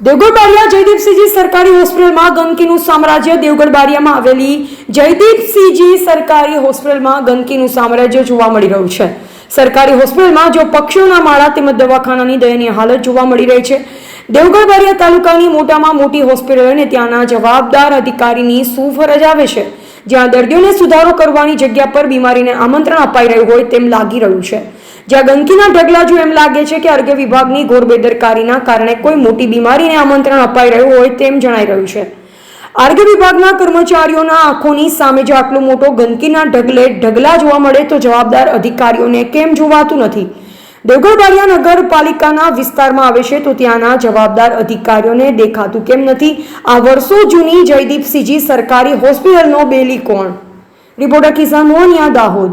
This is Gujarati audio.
દેવગઢ બારિયા જયદીપસિંહજી સરકારી હોસ્પિટલમાં ગંદકીનું સામ્રાજ્ય દેવગઢ બારિયામાં આવેલી જયદીપસિંહજી સરકારી હોસ્પિટલમાં ગંદકીનું સામ્રાજ્ય જોવા મળી રહ્યું છે. સરકારી હોસ્પિટલમાં જો પક્ષીઓના માળા તેમજ દવાખાનાની દયનીય હાલત જોવા મળી રહી છે. દેવગઢ બારિયા તાલુકાની મોટામાં મોટી હોસ્પિટલ અને ત્યાંના જવાબદાર અધિકારીની શું ફરજ આવે છે. જ્યાં દર્દીઓને સુધારો કરવાની જગ્યા પર બીમારીને આમંત્રણ અપાઈ રહ્યું હોય તેમ લાગી રહ્યું છે. જ્યાં ગંદકીના ઢગલા જો એમ લાગે છે કે આરોગ્ય વિભાગની ઘોર બેદરકારીના કારણે કોઈ મોટી બીમારીને આમંત્રણ અપાઈ રહ્યું હોય તેમ જણાઈ રહ્યું છે. આરોગ્ય વિભાગના કર્મચારીઓના આંખોની સામે જો આટલો મોટો ગંદકીના ઢગલે ઢગલા જોવા મળે તો જવાબદાર અધિકારીઓને કેમ જોવાતું નથી? દેવગઢ નગરપાલિકાના વિસ્તારમાં આવે છે તો ત્યાંના જવાબદાર અધિકારીઓને દેખાતું કેમ નથી? આ વર્ષો જૂની જયદીપસિંહજી સરકારી હોસ્પિટલનો બેલી કોણ? રિપોર્ટર કિસાન મોહનિયા દાહોદ.